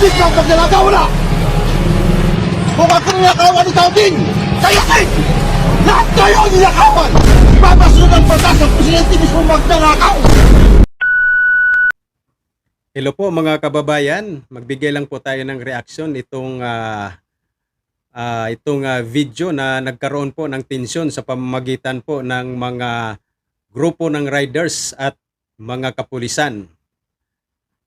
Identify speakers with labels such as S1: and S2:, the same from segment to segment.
S1: Pipit ka pag nalagaw na! Kung ako nilakawan ikaw din, kaya ay! Lahat kayo nilakawan! Ipapasunod ang batas ng presidente mismo magnanakaw!
S2: Hello po mga kababayan, magbigay lang po tayo ng reaksyon itong ah, ah, itong ah, video na nagkaroon po ng tensyon sa pamamagitan po ng mga grupo ng riders at mga kapulisan.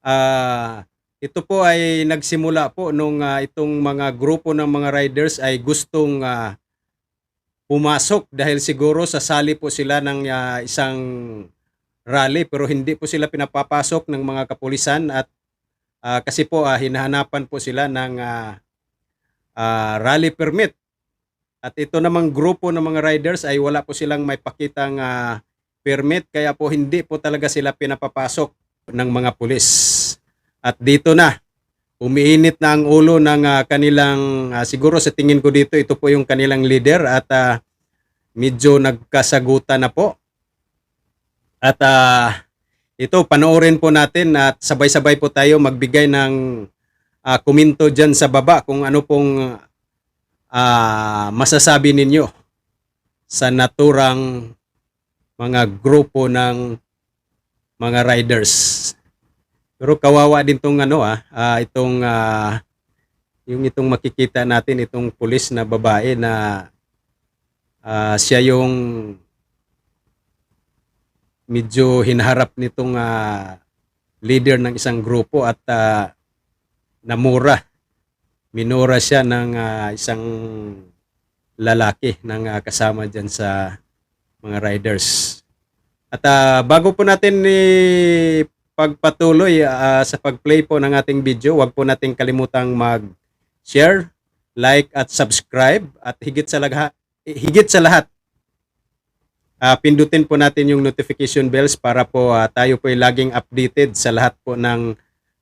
S2: Ah, ito po ay nagsimula po nung ah, itong mga grupo ng mga riders ay gustong ah, pumasok dahil siguro sasali po sila ng ah, isang rally pero hindi po sila pinapapasok ng mga kapulisan at ah, kasi po ah, hinahanapan po sila ng ah, ah, rally permit. At ito namang grupo ng mga riders ay wala po silang may pakitang ah, permit kaya po hindi po talaga sila pinapapasok ng mga pulis. At dito na umiinit na ang ulo ng ah, kanilang ah, siguro sa tingin ko dito ito po yung kanilang leader at ah, medyo nagkasagutan na po. At ah, ito, panoorin po natin at sabay-sabay po tayo magbigay ng ah, komento dyan sa baba kung ano pong ah, masasabi ninyo sa naturang mga grupo ng mga riders. Pero kawawa din tong ano ah, ah, itong ah, yung itong makikita natin itong pulis na babae na ah, siya yung medyo hinaharap nitong ah, leader ng isang grupo at ah, namura. Minura siya ng ah, isang lalaki ng ah, kasama dyan sa mga riders. At ah, bago po natin ni pagpatuloy ah, sa pag-play po ng ating video, wag po nating kalimutang mag-share, like at subscribe at higit sa lahat higit sa lahat Ah, pindutin po natin yung notification bells para po ah, tayo po ay laging updated sa lahat po ng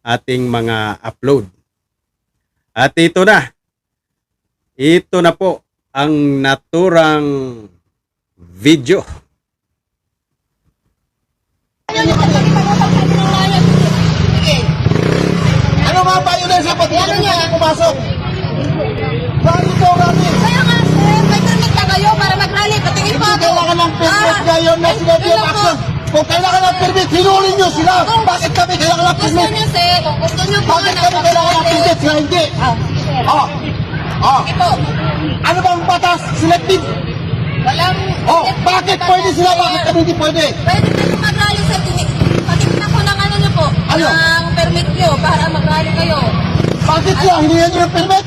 S2: ating mga upload. At ito na. Ito na po ang naturang video.
S1: Pati
S3: Ano niya?
S1: pumasok? Saan ito kami?
S3: Kaya nga, sir, may permit na kayo para mag-rally. Patingin pa
S1: Hindi
S3: ako.
S1: kailangan ng permit
S3: Ah,
S1: ngayon na sinabi
S3: po.
S1: action. Kung kailangan ng permit, hinulin nyo sila.
S3: Kung-
S1: Bakit kami kailangan ng
S3: Gusto
S1: permit?
S3: niyo, sir. Kung gusto niyo po
S1: Bakit
S3: na
S1: kami kailangan ng permit? Sila hindi.
S3: Ah, sir.
S1: Oh. Oh.
S3: Po.
S1: Ano bang batas? Selective.
S3: Walang...
S1: Oh, bakit pwede sila? Bakit kami hindi pwede?
S3: Pwede kayo mag-rally, sir. Patingin ako ng ano niyo po.
S1: Ano?
S3: Ng permit niyo para mag-rally kayo.
S1: Bakit sila? Hindi yan yung permit?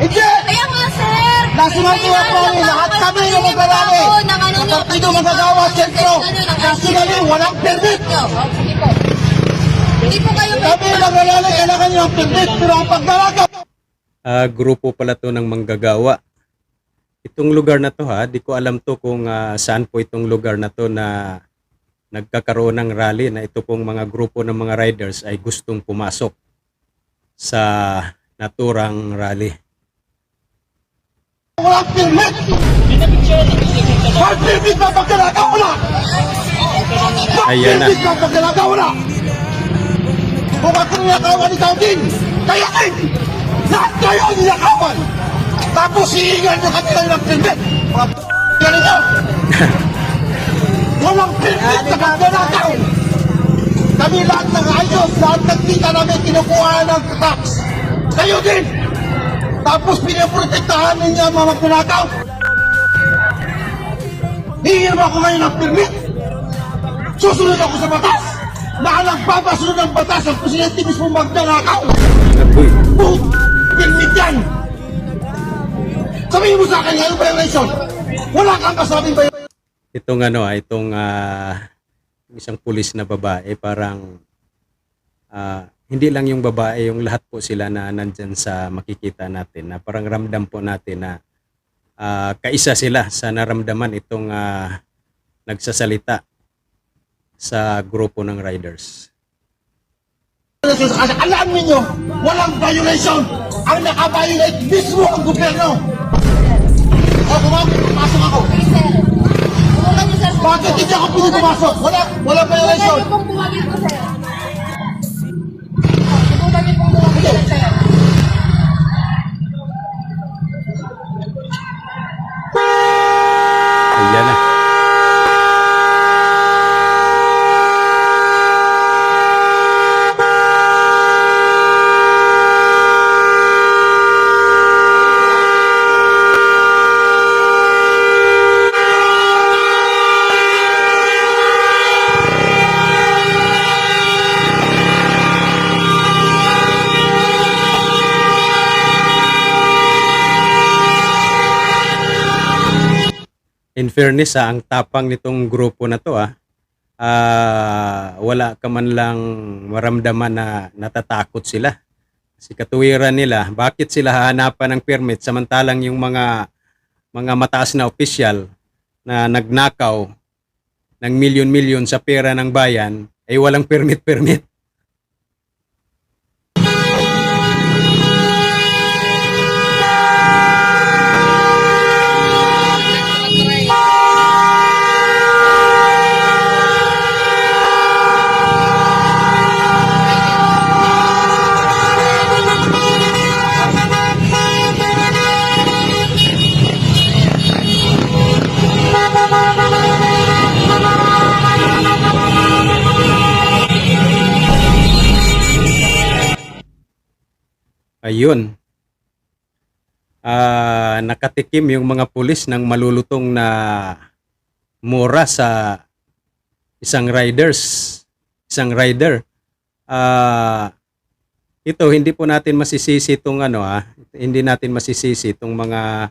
S1: Hindi!
S3: Kaya nga, sir. Ano
S1: po
S3: lang
S1: lahat kami yung
S3: ano.
S1: Partido
S3: patingin
S1: magagawa, sentro.
S3: ano, ng
S1: National walang permit.
S3: Oh. Hindi po kayo
S1: Kami maglalami, kailangan nyo ang permit. Pero ang paglalagaw,
S2: Ah, grupo pala to ng manggagawa. Itong lugar na to ha, di ko alam to kung ah, saan po itong lugar na to na nagkakaroon ng rally na ito pong mga grupo ng mga riders ay gustong pumasok sa naturang rally.
S1: walang na na. May
S2: Ayan na.
S1: na na. Ako nilakawan, ikaw din. Kaya ay, lahat. Tapos hihingan nyo kanila ng permit. Mga ganito. Walang permit na paglalagaw. Kami lahat ng ayos, lahat ng kita namin kinukuha ng tax. Kayo din. Tapos pinaprotektahan ninyo ang mga magnanakaw. Mo ako ngayon ng permit. Susunod ako sa batas. Na nagpapasunod ng batas ang presidente mismo magnanakaw. Boom! Permit yan. Sabihin mo sa akin ngayon violation. Wala kang kasabing violation.
S2: Itong ano, ah, itong ah, isang pulis na babae, parang ah, hindi lang yung babae, yung lahat po sila na nandyan sa makikita natin, na parang ramdam po natin na ah, kaisa sila sa naramdaman itong ah, nagsasalita sa grupo ng riders.
S1: Alam ninyo, walang violation. Ang nakabiolate mismo ang gobyerno. Bakit hindi pumasok? Wala, wala violation.
S3: Wala pong buwagin ko sa'yo. Subukan niyo na.
S2: In fairness ha, ang tapang nitong grupo na to ah, ah, wala ka man lang maramdaman na natatakot sila. Kasi katuwiran nila, bakit sila hahanapan ng permit samantalang yung mga mga mataas na opisyal na nagnakaw ng milyon-milyon sa pera ng bayan ay walang permit-permit. Ayun. Ah, nakatikim yung mga pulis ng malulutong na mura sa isang riders, isang rider. Ah, ito hindi po natin masisisi itong ano ah, hindi natin masisisi itong mga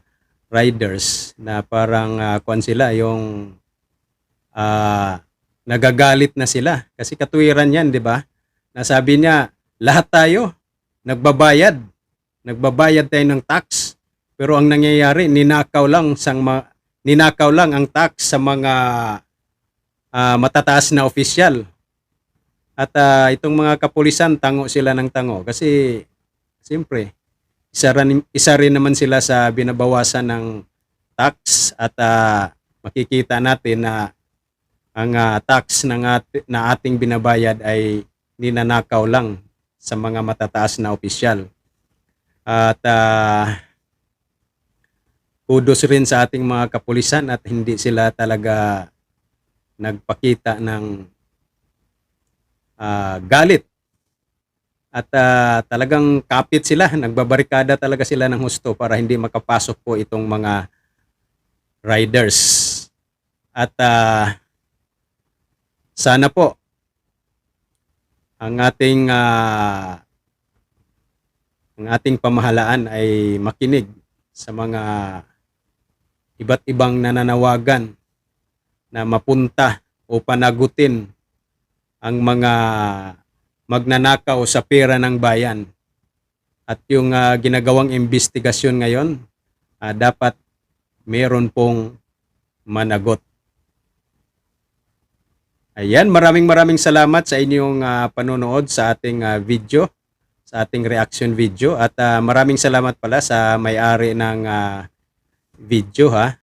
S2: riders na parang uh, kwan sila yung ah, nagagalit na sila kasi katuwiran yan, 'di ba? Nasabi niya, lahat tayo nagbabayad. Nagbabayad tayo ng tax. Pero ang nangyayari, ninakaw lang sang ma- ninakaw lang ang tax sa mga ah, matataas na opisyal. At ah, itong mga kapulisan, tango sila ng tango. Kasi, siyempre, isa rin, isa rin naman sila sa binabawasan ng tax at ah, makikita natin na ang ah, tax ng at- na ating binabayad ay ninanakaw lang sa mga matataas na opisyal. At ah, kudos rin sa ating mga kapulisan at hindi sila talaga nagpakita ng ah, galit. At ah, talagang kapit sila, nagbabarikada talaga sila ng husto para hindi makapasok po itong mga riders. At ah, sana po ang ating ah, ang ating pamahalaan ay makinig sa mga iba't ibang nananawagan na mapunta o panagutin ang mga magnanakaw sa pera ng bayan. At yung ah, ginagawang investigasyon ngayon, ah, dapat meron pong managot. Ayan, maraming maraming salamat sa inyong ah, panonood sa ating ah, video, sa ating reaction video at ah, maraming salamat pala sa may-ari ng ah, video ha.